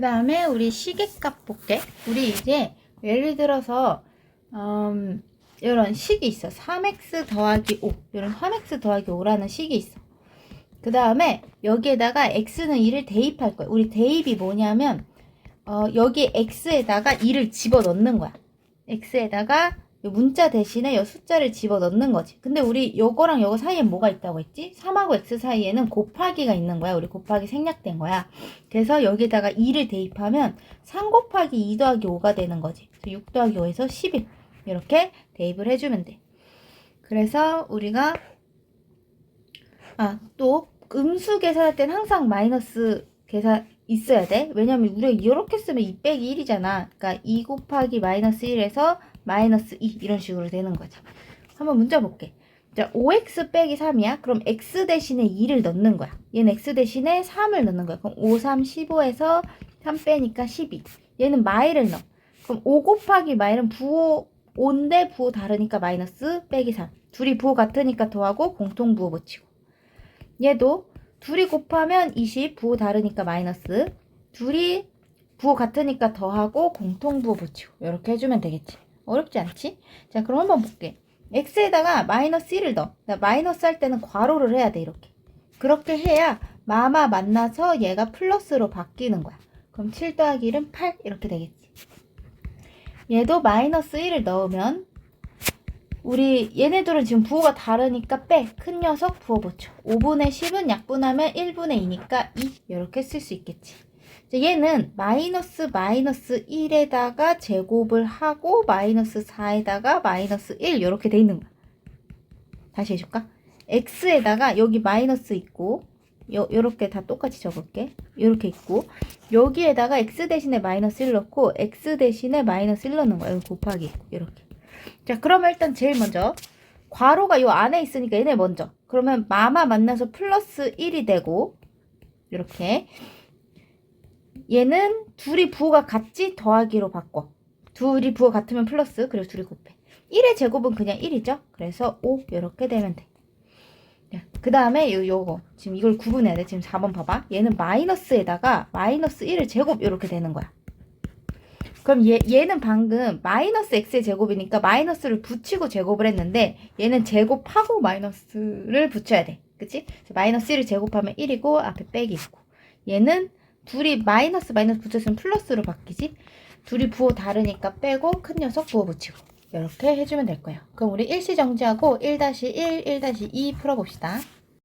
그 다음에 우리 시계값 볼게. 우리 이제 예를 들어서 음, 이런 식이 있어. 3x 더하기 5. 이런 3x 더하기 5라는 식이 있어. 그 다음에 여기에다가 x는 2를 대입할 거야. 우리 대입이 뭐냐면 어, 여기 x에다가 2를 집어 넣는 거야. x에다가 요 문자 대신에 요 숫자를 집어 넣는 거지. 근데 우리 요거랑 요거 사이에 뭐가 있다고 했지? 3하고 x 사이에는 곱하기가 있는 거야. 우리 곱하기 생략된 거야. 그래서 여기다가 2를 대입하면 3 곱하기 2 더하기 5가 되는 거지. 그래서 6 더하기 5에서 11. 이렇게 대입을 해주면 돼. 그래서 우리가 아, 또 음수 계산할 땐 항상 마이너스 계산 있어야 돼. 왜냐면 우리가 이렇게 쓰면 2 빼기 1이잖아. 그러니까 2 곱하기 마이너스 1에서 마이너스 2 이런 식으로 되는 거지. 한번 문자 볼게. 자, 5x 빼기 3이야. 그럼 x 대신에 2를 넣는 거야. 얘는 x 대신에 3을 넣는 거야. 그럼 5, 3, 15에서 3 빼니까 12. 얘는 마이를 넣어. 그럼 5 곱하기 마이는 부호 5인데 부호 다르니까 마이너스 빼기 3. 둘이 부호 같으니까 더하고 공통 부호 붙이고. 얘도 둘이 곱하면 20, 부호 다르니까 마이너스. 둘이 부호 같으니까 더하고 공통 부호 붙이고. 이렇게 해주면 되겠지. 어렵지 않지? 자, 그럼 한번 볼게. x에다가 마이너스 1을 넣어. 자, 마이너스 할 때는 괄호를 해야 돼, 이렇게. 그렇게 해야 마마 만나서 얘가 플러스로 바뀌는 거야. 그럼 7 더하기 1은 8 이렇게 되겠지. 얘도 마이너스 1을 넣으면 우리 얘네들은 지금 부호가 다르니까 빼. 큰 녀석 부호 붙여. 5분의 10은 약분하면 1분의 2니까 2 이렇게 쓸 수 있겠지. 얘는 마이너스 마이너스 1에다가 제곱을 하고 마이너스 4에다가 마이너스 1 이렇게 돼 있는 거야. 다시 해줄까? x에다가 여기 마이너스 있고 요, 요렇게 다 똑같이 적을게. 요렇게 있고 여기에다가 x 대신에 마이너스 1 넣고 x 대신에 마이너스 1 넣는 거야. 여기 곱하기 이렇게. 자 그러면 일단 제일 먼저 괄호가 요 안에 있으니까 얘네 먼저. 그러면 마마 만나서 플러스 1이 되고 이렇게 얘는 둘이 부호가 같지 더하기로 바꿔. 둘이 부호 같으면 플러스 그리고 둘이 곱해. 1의 제곱은 그냥 1이죠. 그래서 5 이렇게 되면 돼. 그 다음에 요, 요거 지금 이걸 구분해야 돼. 지금 4번 봐봐. 얘는 마이너스에다가 마이너스 1을 제곱 이렇게 되는 거야. 그럼 얘, 얘는 방금 마이너스 x의 제곱이니까 마이너스를 붙이고 제곱을 했는데 얘는 제곱하고 마이너스를 붙여야 돼. 그치? 마이너스 1을 제곱하면 1이고 앞에 빼기 있고 얘는 둘이 마이너스 마이너스 붙였으면 플러스로 바뀌지? 둘이 부호 다르니까 빼고 큰 녀석 부호 붙이고 이렇게 해주면 될 거예요. 그럼 우리 일시 정지하고 1-1, 1-2 풀어봅시다.